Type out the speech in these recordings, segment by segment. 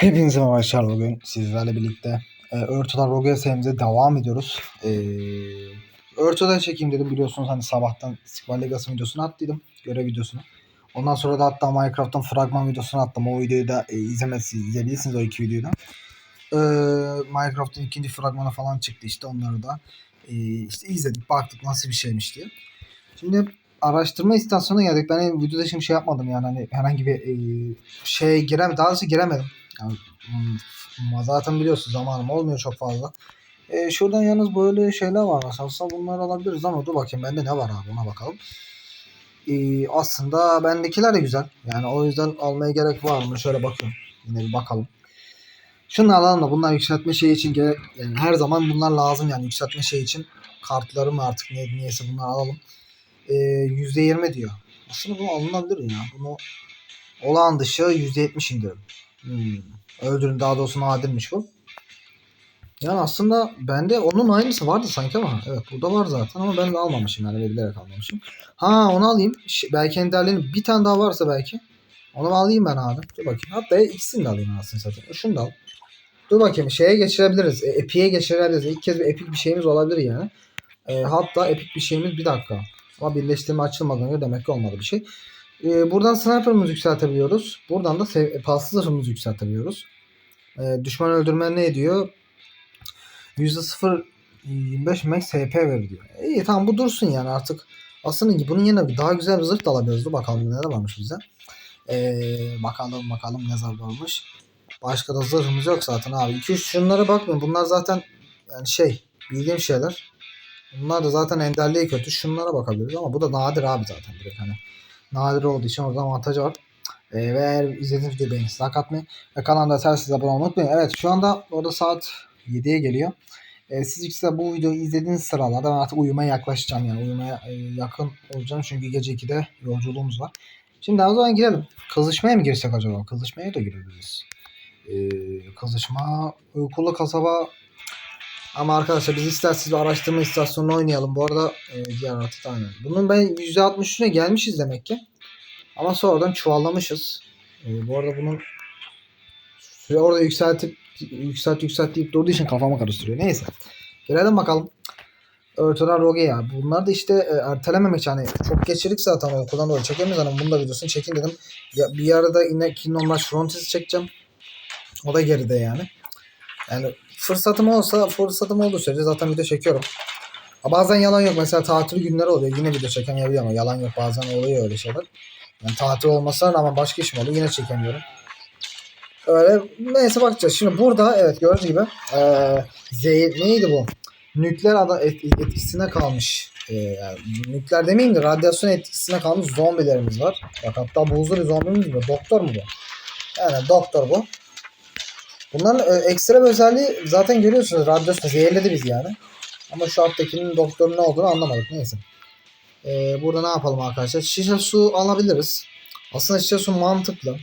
Hepinize merhaba arkadaşlar bugün sizlerle birlikte e, Örtüler Rogue serimize devam ediyoruz. E, Örtü'de çekeyim dedim biliyorsunuz hani sabahtan Squall Legacy videosunu attıydım. Görev videosunu. Ondan sonra da hatta Minecraft'tan fragman videosunu attım. O videoyu da e, izlemezsiniz, izleyebilirsiniz o iki videoyu da. E, Minecraft'ın ikinci fragmanı falan çıktı işte onları da e, işte izledik baktık nasıl bir şeymiş diye. Şimdi araştırma istasyonuna geldik. Ben videoda şimdi şey yapmadım yani hani herhangi bir e, şey giremedim. Daha doğrusu giremedim. Yani, hmm, zaten biliyorsunuz zamanım olmuyor çok fazla. E, şuradan yalnız böyle şeyler var. Aslında bunları alabiliriz ama dur bakayım bende ne var abi ona bakalım. E, aslında bendekiler de güzel. Yani o yüzden almaya gerek var mı? Şöyle bakıyorum. Yine bir bakalım. Şunu alalım da bunlar yükseltme şeyi için gerek, yani her zaman bunlar lazım yani yükseltme şeyi için kartları mı artık ne, niyeyse bunları alalım. E, %20 diyor. Aslında bu alınabilir ya. Bunu olağan dışı %70 indirim. Hmm. Öldürün daha doğrusu nadirmiş bu. Yani aslında bende onun aynısı vardı sanki ama evet burada var zaten ama ben de almamışım yani bilerek almamışım. Ha onu alayım. Belki enderlerin bir tane daha varsa belki. Onu alayım ben abi. Dur bakayım. Hatta ikisini de alayım aslında satayım. Şunu da al. Dur bakayım şeye geçirebiliriz. E, Epic'e geçirebiliriz. İlk kez bir epic bir şeyimiz olabilir yani. E, hatta epic bir şeyimiz bir dakika. Ama birleştirme açılmadan önce demek ki olmadı bir şey. E, buradan sniper'ımızı yükseltebiliyoruz. Buradan da paslı zırhımızı yükseltebiliyoruz. E, düşman öldürme ne ediyor? %0.25 max HP verir diyor. İyi tamam bu dursun yani artık. Aslında bunun yerine daha güzel bir zırh da alabiliriz. Dur bakalım ne varmış bize. Ee, bakalım bakalım ne zırh varmış. Başka da zırhımız yok zaten abi. 2-3 şunlara bakmayın. Bunlar zaten yani şey bildiğim şeyler. Bunlar da zaten enderliği kötü. Şunlara bakabiliriz ama bu da nadir abi zaten direkt hani. Nadir olduğu için orada avantajı var. Ee, ve eğer izlediğiniz videoyu beğenirseniz like atmayı ve kanalda telsiz abone olmayı unutmayın. Evet şu anda orada saat 7'ye geliyor. Ee, siz ikisi de bu videoyu izlediğiniz sıralarda ben artık uyumaya yaklaşacağım yani uyumaya e, yakın olacağım çünkü gece 2'de yolculuğumuz var. Şimdi o zaman girelim. Kızışmaya mı girsek acaba? Kızışmaya da girebiliriz. Ee, kızışma, uykulu kasaba ama arkadaşlar biz isterseniz bir araştırma istasyonunu oynayalım. Bu arada e, diğer artık aynen. Bunun ben %63'üne gelmişiz demek ki. Ama sonradan çuvallamışız. E, bu arada bunun süre orada yükseltip yükselt yükselt deyip durduğu için kafamı karıştırıyor. Neyse. Gelelim bakalım. Örtüler Rogue ya. Bunlar da işte e, ertelememek hani çok geçirdik zaten okuldan dolayı çekemeyiz hani bunu da videosunu çekin dedim. Ya, bir arada yine Kingdom Rush Frontiers çekeceğim. O da geride yani. Yani fırsatım olsa fırsatım olduğu sürece zaten video çekiyorum. Bazen yalan yok. Mesela tatil günleri oluyor. Yine video çekemeyebiliyorum ama yalan yok. Bazen oluyor öyle şeyler. Yani tatil olmasına rağmen başka işim oluyor. Yine çekemiyorum. Öyle neyse bakacağız. Şimdi burada evet gördüğünüz gibi ee, zehir neydi bu? Nükleer ada et- etkisine kalmış. Ee, yani nükleer demeyeyim de radyasyon etkisine kalmış zombilerimiz var. Bak hatta buzlu bir zombimiz mi? Doktor mu bu? Yani doktor bu. Bunların e, ekstra bir özelliği zaten görüyorsunuz. Radyasyon zehirledi biz yani. Ama şu alttakinin doktorun ne olduğunu anlamadık. Neyse. Ee, burada ne yapalım arkadaşlar? Şişe su alabiliriz. Aslında şişe su mantıklı.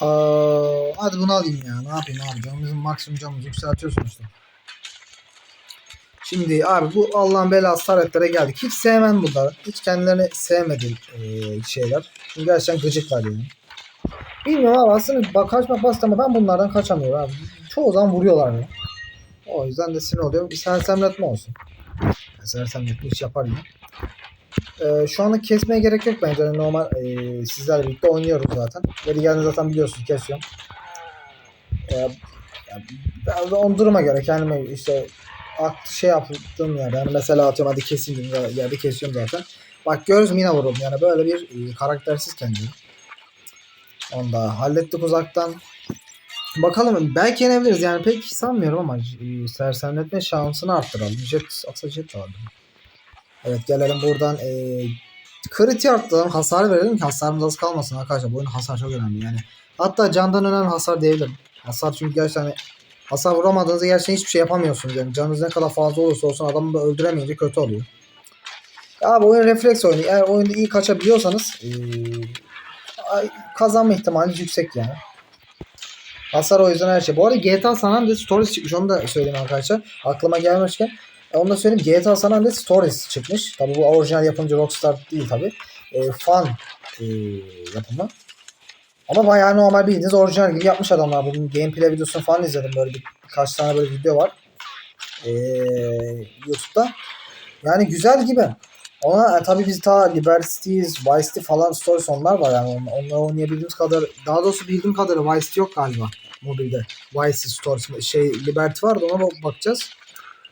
Aa, hadi bunu alayım ya. Ne yapayım abi? Canımızın maksimum canımızı yükseltiyor sonuçta. Şimdi abi bu Allah'ın belası taretlere geldik. Hiç sevmem bunları. Hiç kendilerini sevmediğim e, şeyler. Çünkü gerçekten gıcıklar yani. Bilmiyorum abi aslında bak kaçmak basit ama ben bunlardan kaçamıyorum abi. Çoğu zaman vuruyorlar beni. O yüzden de sinir oluyorum. Bir sersemletme olsun. Yani sersemletme iş yapar yine. Ee, şu anda kesmeye gerek yok bence. Yani normal e, sizlerle birlikte oynuyoruz zaten. Geri geldiğinde zaten biliyorsunuz kesiyorum. Ee, ya, de on duruma göre kendime işte şey yaptığım yerde yani mesela atıyorum hadi keseyim dediğim yerde kesiyorum zaten. Bak görüyoruz yine vuruldum yani böyle bir e, karaktersiz kendimi. Onu da hallettik uzaktan. Bakalım belki yenebiliriz yani pek sanmıyorum ama e, sersemletme şansını arttıralım. Jet, aslında jet vardı. Evet gelelim buradan e, kriti arttıralım hasar verelim ki hasarımız az kalmasın arkadaşlar. Bu oyun hasar çok önemli yani. Hatta candan önemli hasar diyebilirim. Hasar çünkü gerçekten hasar vuramadığınızda gerçekten hiçbir şey yapamıyorsunuz yani. Canınız ne kadar fazla olursa olsun adamı da öldüremeyince kötü oluyor. Ya bu oyun refleks oyunu. Eğer oyunda iyi kaçabiliyorsanız e, ay- kazanma ihtimaliniz yüksek yani. Hasar o yüzden her şey. Bu arada GTA San Andreas Stories çıkmış. Onu da söyleyeyim arkadaşlar. Aklıma gelmişken. E, Onu da söyleyeyim. GTA San Andreas Stories çıkmış. Tabi bu orijinal yapımcı Rockstar değil tabi. E, fan e, yapımı. Ama bayağı normal bildiğiniz orijinal gibi yapmış adamlar. Bunun gameplay videosunu falan izledim. Böyle bir, birkaç tane böyle video var. Ee, YouTube'da. Yani güzel gibi. Ona e, tabii biz ta Liberty Cities, Vice City falan stories onlar var yani. On- Onları oynayabildiğimiz kadar daha doğrusu bildiğim kadarıyla Vice City yok galiba mobilde. Vice stories şey Liberty var da ona bak- bakacağız.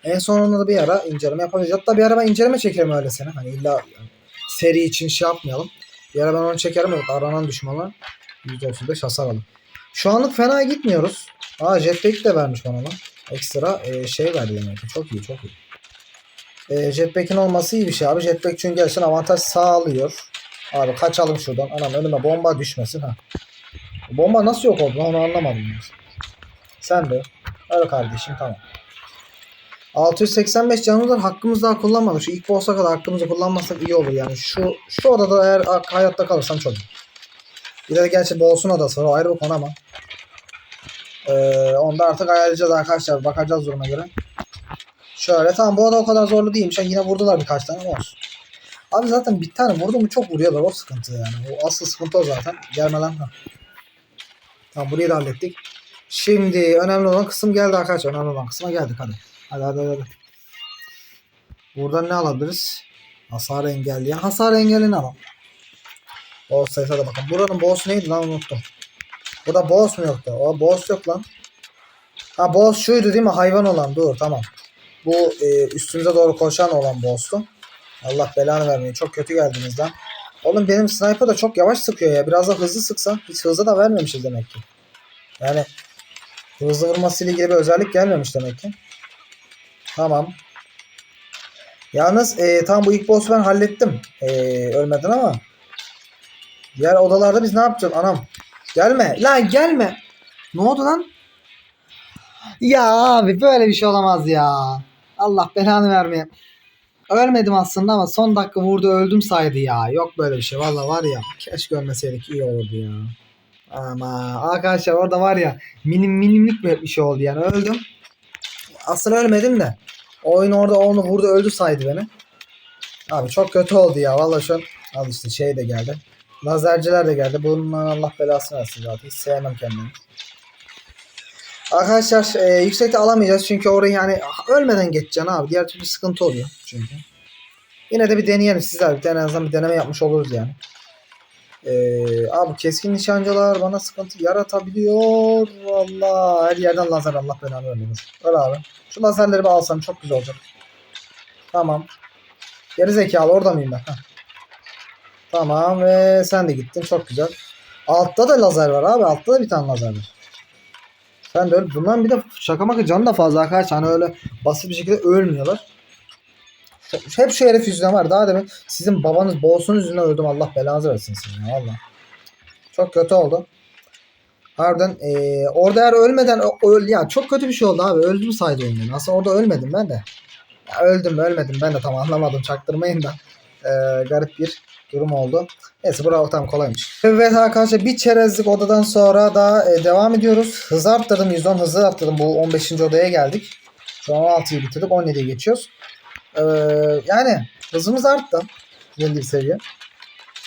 En sonunda da bir ara inceleme yapabiliriz. Hatta bir ara ben inceleme çekerim öylesine. Hani illa yani seri için şey yapmayalım. Bir ara ben onu çekerim. Evet, aranan düşmanlar %35 hasar alın. Şu anlık fena gitmiyoruz. Aa jetpack de vermiş bana lan. Ekstra e, şey verdi demek ki. Çok iyi çok iyi. E, jetpack'in olması iyi bir şey abi. Jetpack çünkü gerçekten avantaj sağlıyor. Abi kaçalım şuradan. Anam önüme bomba düşmesin ha. Bomba nasıl yok oldu onu anlamadım. Sen de. Öyle kardeşim tamam. 685 canımız var. Hakkımız daha kullanmadık. Şu ilk boss'a kadar hakkımızı kullanmasak iyi olur yani. Şu şu odada eğer hayatta kalırsam çok iyi. Bir de gerçi boss'un odası var. O ayrı bir konu ama. Ee, onu da artık ayarlayacağız arkadaşlar. Bakacağız duruma göre. Şöyle tamam bu oda o kadar zorlu değilmiş. Yine vurdular birkaç tane olsun. Abi zaten bir tane vurdu mu çok vuruyorlar. O sıkıntı yani. O asıl sıkıntı o zaten. Gelme lan. Ha. Tamam burayı da hallettik. Şimdi önemli olan kısım geldi arkadaşlar. Önemli olan kısma geldik hadi. Hadi hadi hadi. Buradan ne alabiliriz? Hasar engelleyen. Hasar engelini alalım. Boss sayısa da bakın. Buranın boss neydi lan unuttum. Burada boss mu yoktu? O boss yok lan. Ha boss şuydu değil mi? Hayvan olan. Dur tamam. Bu e, üstümüze doğru koşan olan boss'tu. Allah belanı vermeyin. Çok kötü geldiniz lan. Oğlum benim sniper da çok yavaş sıkıyor ya. Biraz da hızlı sıksa. Hiç hızlı da vermemişiz demek ki. Yani hızlı vurmasıyla ilgili bir özellik gelmemiş demek ki. Tamam. Yalnız e, tam bu ilk boss'u ben hallettim. E, ölmeden ama. Diğer odalarda biz ne yapacağız anam? Gelme. Lan gelme. Ne oldu lan? Ya abi böyle bir şey olamaz ya. Allah belanı vermeye. Ölmedim aslında ama son dakika vurdu öldüm saydı ya. Yok böyle bir şey. Valla var ya. Keşke ölmeseydik iyi olurdu ya. Ama arkadaşlar orada var ya minim minimlik bir şey oldu yani öldüm. Aslında ölmedim de. Oyun orada onu vurdu öldü saydı beni. Abi çok kötü oldu ya. Valla şu an al işte şey de geldi. Lazerciler de geldi. Bunun Allah belasını versin zaten. Hiç sevmem kendimi. Arkadaşlar e, yüksekte alamayacağız çünkü orayı yani ölmeden geçeceksin abi. Diğer türlü sıkıntı oluyor çünkü. Yine de bir deneyelim sizler. Bir en azından bir deneme yapmış oluruz yani. Ee, abi keskin nişancılar bana sıkıntı yaratabiliyor. Allah her yerden lazer Allah belanı vermiyor. Öyle abi. Şu lazerleri bir alsam çok güzel olacak. Tamam. Geri zekalı orada mıyım ben? Heh. Tamam ve sen de gittin çok güzel. Altta da lazer var abi. Altta da bir tane lazer var. Sen de öyle. Bundan bir de şaka maka canı da fazla arkadaşlar. Hani öyle basit bir şekilde ölmüyorlar. Hep şu herif yüzünden var. Daha demin sizin babanız boğusunuz yüzünden öldüm. Allah belanızı versin sizin valla. Çok kötü oldu. Harbiden eee, orada eğer ölmeden öl ya çok kötü bir şey oldu abi. Öldüm saydı oyun beni. Aslında orada ölmedim ben de. Ya öldüm ölmedim ben de tam anlamadım. Çaktırmayın da. Eee, garip bir durum oldu. Neyse bravo tamam kolaymış. Evet arkadaşlar bir çerezlik odadan sonra da e, devam ediyoruz. Hızı arttırdım 110 hızı arttırdım. Bu 15. odaya geldik. Şu an 16'yı bitirdik 17'ye geçiyoruz. Ee, yani hızımız arttı. Belli bir seviye.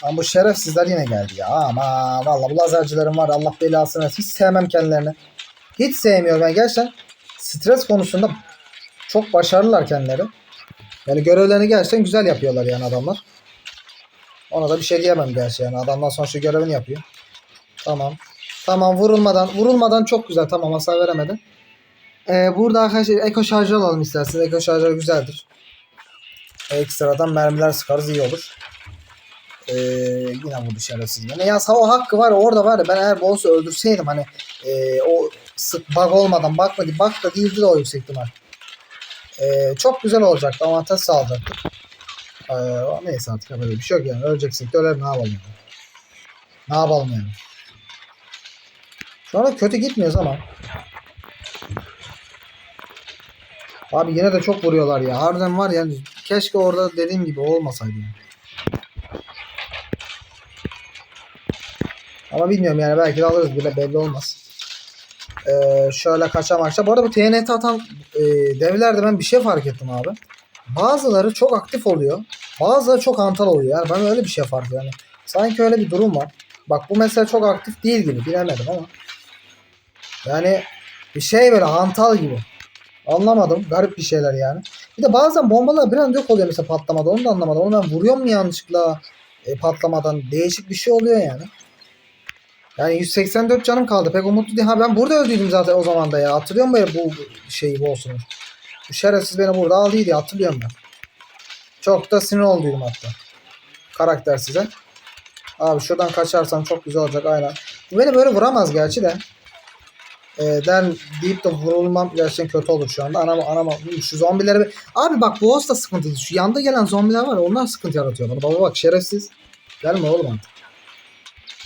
Ama bu şerefsizler yine geldi ya. Ama valla bu lazercilerin var Allah belasını. Hiç sevmem kendilerini. Hiç sevmiyorum. Yani gerçekten stres konusunda çok başarılılar kendileri. Yani görevlerini gerçekten güzel yapıyorlar yani adamlar. Ona da bir şey diyemem gerçi yani. Adamdan şu görevini yapıyor. Tamam. Tamam vurulmadan vurulmadan çok güzel. Tamam hasar veremedi. Ee, burada arkadaşlar eko şarjı alalım isterseniz. Eko şarjı güzeldir. Ekstradan mermiler sıkarız iyi olur. Ee, yine vurdu şerefsiz beni. Ya o hakkı var orada var ya ben eğer boss'u öldürseydim hani e, o sık bug olmadan bakmadı bug da değildi de o yüksek ihtimal. Ee, çok güzel olacaktı avantaj sağlayacaktı. Ee, neyse artık böyle bir şey yok yani öleceksek de ölelim ne yapalım yani. Ne yapalım yani. Şu anda kötü gitmiyoruz ama. Abi yine de çok vuruyorlar ya. Harbiden var yani keşke orada dediğim gibi olmasaydı yani. Ama bilmiyorum yani belki de alırız bile belli olmaz. Ee, şöyle kaçamakça. Bu arada bu TNT atan e, devlerde ben bir şey fark ettim abi. Bazıları çok aktif oluyor. Bazıları çok antal oluyor. Yani ben öyle bir şey fark ediyorum. Yani sanki öyle bir durum var. Bak bu mesela çok aktif değil gibi. Bilemedim ama. Yani bir şey böyle hantal gibi. Anlamadım. Garip bir şeyler yani. Bir de bazen bombalar bir an yok oluyor mesela patlamada. Onu da anlamadım. Onu ben vuruyorum mu yanlışlıkla e, patlamadan? Değişik bir şey oluyor yani. Yani 184 canım kaldı. Pek umutlu değil. Ha ben burada öldüydüm zaten o zaman da ya. Hatırlıyor musun bu şeyi bu olsun. Bu şerefsiz beni burada aldıydı. Hatırlıyorum ben. Çok da sinir olduydum hatta. Karakter size. Abi şuradan kaçarsam çok güzel olacak aynen. Bu beni böyle vuramaz gerçi de. Ee, den deyip de vurulmam gerçekten kötü olur şu anda. Anam anam şu zombileri bir- Abi bak boss da sıkıntılı. Şu yanda gelen zombiler var onlar sıkıntı yaratıyor. Baba bak şerefsiz. Gelme oğlum artık.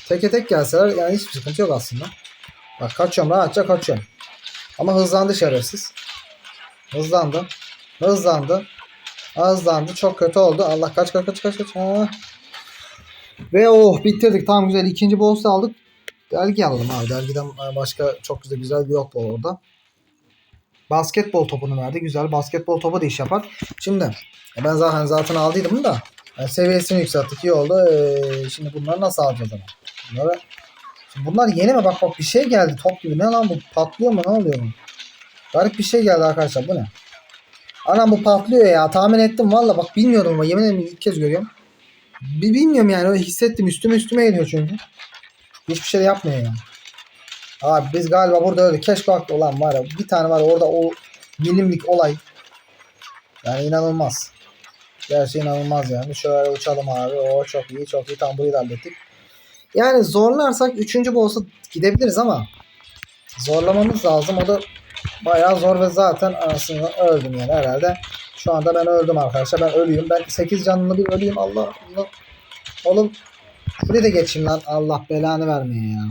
Teke tek gelseler yani hiçbir sıkıntı yok aslında. Bak kaçıyorum rahatça kaçıyorum. Ama hızlandı şerefsiz. Hızlandı. Hızlandı. Hızlandı. Çok kötü oldu. Allah kaç kaç kaç kaç kaç. Ha. Ve oh bitirdik. Tam güzel. ikinci boss'u aldık. Dergi alalım abi. Dergiden başka çok güzel güzel bir yok orada. Basketbol topunu verdi. Güzel. Basketbol topu da iş yapar. Şimdi e, ben zaten zaten aldıydım da yani seviyesini yükselttik. iyi oldu. Ee, şimdi bunları nasıl alacağız? Bunları Şimdi bunlar yeni mi? Bak bak bir şey geldi top gibi. Ne lan bu? Patlıyor mu? Ne oluyor bu? Garip bir şey geldi arkadaşlar. Bu ne? Anam bu patlıyor ya. Tahmin ettim valla. Bak bilmiyordum ama yemin ederim ilk kez görüyorum. Bir bilmiyorum yani. Öyle hissettim. Üstüme üstüme geliyor çünkü. Hiçbir şey yapmıyor yani. Abi biz galiba burada öyle keşke aklı olan var ya. Bir tane var orada o milimlik olay. Yani inanılmaz. Gerçi inanılmaz yani. Şöyle uçalım abi. O çok iyi çok iyi. Tam burayı da hallettik. Yani zorlarsak 3. boss'a gidebiliriz ama zorlamamız lazım. O da bayağı zor ve zaten aslında öldüm yani herhalde. Şu anda ben öldüm arkadaşlar. Ben ölüyüm. Ben 8 canlı bir ölüyüm. Allah Allah. Oğlum şurayı da geçeyim lan. Allah belanı vermeye ya.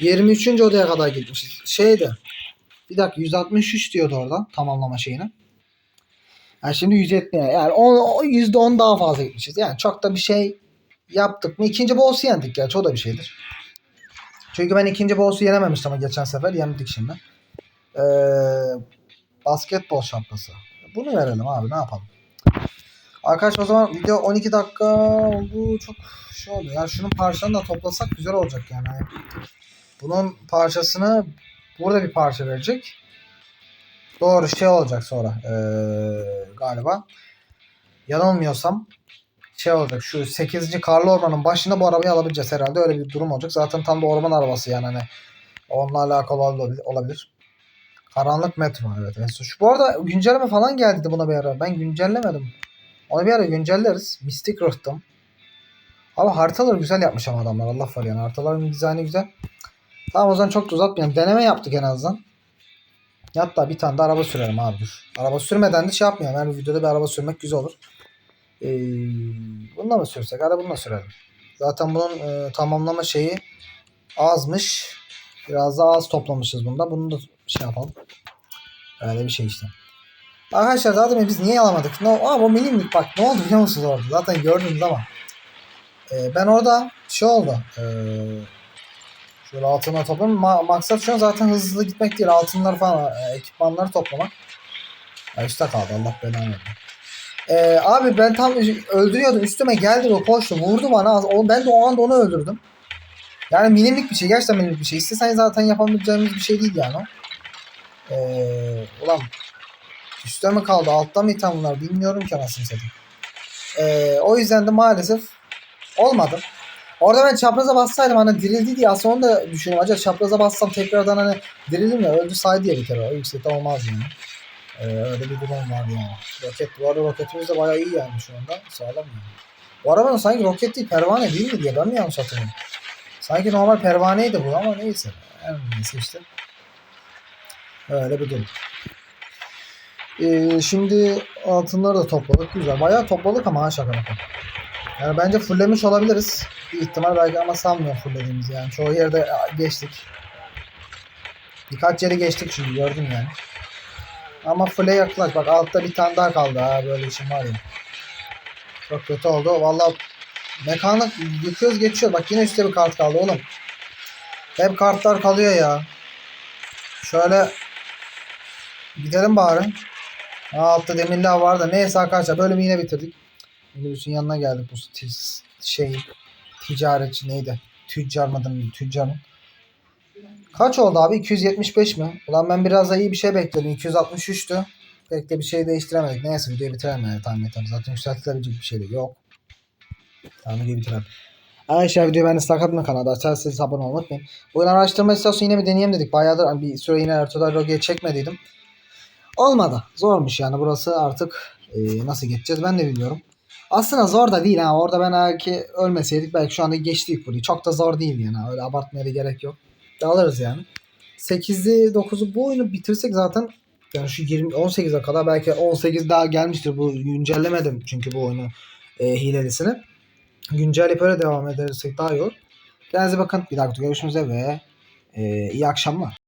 23. odaya kadar gitmişiz. Şeydi. Bir dakika 163 diyordu oradan tamamlama şeyine. Yani şimdi 170 yani 10, o %10 daha fazla gitmişiz. Yani çok da bir şey yaptık mı? İkinci boss'u yendik gerçi o da bir şeydir. Çünkü ben ikinci boss'u yenememiştim ama geçen sefer yendik şimdi. Ee, basketbol şapkası. Bunu verelim abi ne yapalım. Arkadaşlar o zaman video 12 dakika oldu. Çok şey oldu. Yani şunun parçalarını da toplasak güzel olacak yani. Hani Bunun parçasını burada bir parça verecek. Doğru şey olacak sonra ee, galiba. Yanılmıyorsam şey olacak şu 8. karlı ormanın başında bu arabayı alabileceğiz herhalde öyle bir durum olacak. Zaten tam da orman arabası yani hani onunla alakalı olabilir. Karanlık metro evet. Şu, bu arada güncelleme falan geldi buna bir ara. Ben güncellemedim. Onu bir ara güncelleriz. Mistik Rift'ım. Ama haritaları güzel yapmış ama adamlar. Allah var yani. Haritaların dizaynı güzel. Tamam o zaman çok da uzatmayalım. Deneme yaptık en azından. Hatta bir tane de araba sürelim abi. Araba sürmeden de şey yapmayalım. Yani videoda bir araba sürmek güzel olur. Ee, bununla mı sürsek? Hadi bununla sürelim. Zaten bunun e, tamamlama şeyi azmış. Biraz daha az toplamışız bunda. Bunu da şey yapalım. Öyle bir şey işte. Arkadaşlar zaten biz niye alamadık? No, aa, bu milimlik bak ne oldu biliyor musunuz orada? Zaten gördünüz ama. Ee, ben orada şey oldu. Ee, şöyle altına toplam. Ma- maksat şu an zaten hızlı gitmek değil. Altınlar falan e, ekipmanları toplamak. Ya üstte kaldı Allah belanı versin. Ee, abi ben tam öldürüyordum. Üstüme geldi o koştu. Vurdu bana. O, ben de o anda onu öldürdüm. Yani minimlik bir şey. Gerçekten minimlik bir şey. İstesen zaten yapabileceğimiz bir şey değil yani. Ee, ulan üstte mi kaldı? Altta mı item bunlar? Bilmiyorum ki anasını satayım. Ee, o yüzden de maalesef olmadı. Orada ben çapraza bassaydım hani dirildi diye aslında onu da düşünüyorum. Acaba çapraza bassam tekrardan hani dirilir mi? Öldü say diye bir kere. O yüksekte olmaz yani. Ee, öyle bir durum var yani. Roket, bu arada roketimiz de bayağı iyi yani şu anda. Sağlam yani. Bu arabanın sanki roket değil pervane değil mi diye ben mi yanlış hatırlıyorum? Sanki normal pervaneydi bu ama neyse. Her neyse işte. Öyle bir durum. Ee, şimdi altınları da topladık. Güzel. Bayağı topladık ama ha şaka maka. Yani bence fulllemiş olabiliriz. Bir ihtimal belki ama sanmıyorum fulllediğimizi yani. Çoğu yerde geçtik. Birkaç yere geçtik çünkü gördüm yani. Ama full'e yaklaş. Bak altta bir tane daha kaldı ha böyle işim var ya. Çok kötü oldu. Valla mekanik yıkıyoruz geçiyor. Bak yine üstte bir kart kaldı oğlum. Hep kartlar kalıyor ya. Şöyle gidelim bari. Ha, altta demirler var da neyse arkadaşlar bir yine bitirdik. Minibüsün yanına geldik bu şey ticaretçi neydi? tüccar mı? Kaç oldu abi? 275 mi? Ulan ben biraz da iyi bir şey bekledim. 263'tü. Pek de bir şey değiştiremedik. Neyse videoyu bitirelim yani tamam yeter. Zaten yükseltilebilecek bir şey de yok. Tamam videoyu bitirelim. Arkadaşlar videoyu ben ıslak atma kanalda. Açarsanız abone olmayı unutmayın. Bugün araştırma istasyonu yine bir deneyelim dedik. Bayağıdır bir süre yine Ertuğrul Roge'ye çekmediydim. Olmadı. Zormuş yani burası artık e, nasıl geçeceğiz ben de bilmiyorum. Aslında zor da değil ha. Orada ben belki ölmeseydik belki şu anda geçtik burayı. Çok da zor değil yani. Öyle abartmaya da gerek yok. Alırız yani. 8'i 9'u bu oyunu bitirsek zaten yani şu 20 18'e kadar belki 18 daha gelmiştir. Bu güncellemedim çünkü bu oyunu e, hilelisini. Güncelleyip öyle devam edersek daha iyi olur. Kendinize bakın. Bir dakika görüşmek üzere ve e, iyi akşamlar.